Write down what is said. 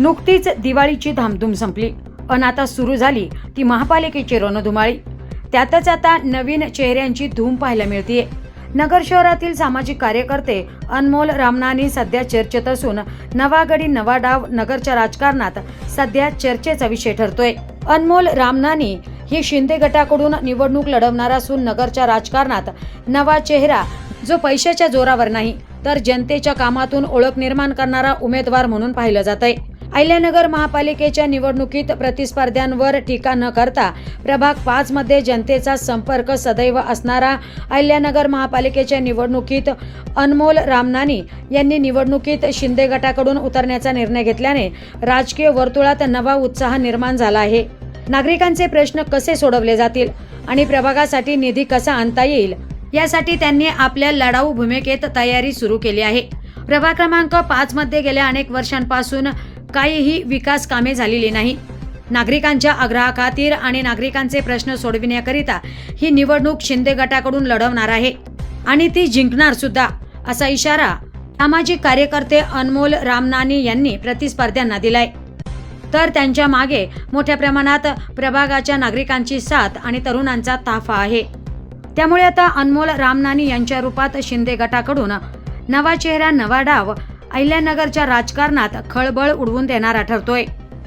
नुकतीच दिवाळीची धामधूम संपली. अन आता सुरू झाली ती महापालिकेची रणधुमाळी. त्यातच आता नवीन चेहऱ्यांची धूम पाहायला मिळतीये. नगर शहरातील सामाजिक कार्यकर्ते अनमोल रामनानी सध्या चर्चेत असून नवागडी नवा डाव नगरच्या राजकारणात सध्या चर्चेचा विषय ठरतोय. अनमोल रामनानी हे शिंदे गटाकडून निवडणूक लढवणार असून नगरच्या राजकारणात नवा चेहरा जो पैशाच्या जोरावर नाही तर जनतेच्या कामातून ओळख निर्माण करणारा उमेदवार म्हणून पाहिलं जात आहे अहिल्यानगर महापालिकेच्या निवडणुकीत प्रतिस्पर्ध्यांवर टीका न करता प्रभाग पाच मध्ये जनतेचा संपर्क सदैव असणारा अहिल्यानगर महापालिकेच्या निवडणुकीत अनमोल रामनानी यांनी निवडणुकीत शिंदे गटाकडून उतरण्याचा निर्णय घेतल्याने राजकीय वर्तुळात नवा उत्साह निर्माण झाला आहे. नागरिकांचे प्रश्न कसे सोडवले जातील आणि प्रभागासाठी निधी कसा आणता येईल यासाठी त्यांनी आपल्या लढाऊ भूमिकेत तयारी सुरू केली आहे. प्रभाग क्रमांक पाच मध्ये गेल्या अनेक वर्षांपासून काहीही विकास कामे झालेली नाही. नागरिकांच्या आग्रहाखातीर आणि नागरिकांचे प्रश्न सोडविण्याकरिता ही निवडणूक शिंदे गटाकडून लढवणार आहे. आणि ती जिंकणार सुद्धा असा इशारा सामाजिक कार्यकर्ते अनमोल रामनानी यांनी प्रतिस्पर्ध्यांना दिलाय. तर त्यांच्या मागे मोठ्या प्रमाणात प्रभागाच्या नागरिकांची साथ आणि तरुणांचा ताफा आहे. त्यामुळे आता अनमोल रामनानी यांच्या रूपात शिंदे गटाकडून नवा चेहरा नवा डाव अहिल्यानगरच्या राजकारणात खळबळ उडवून देणारा ठरतोय.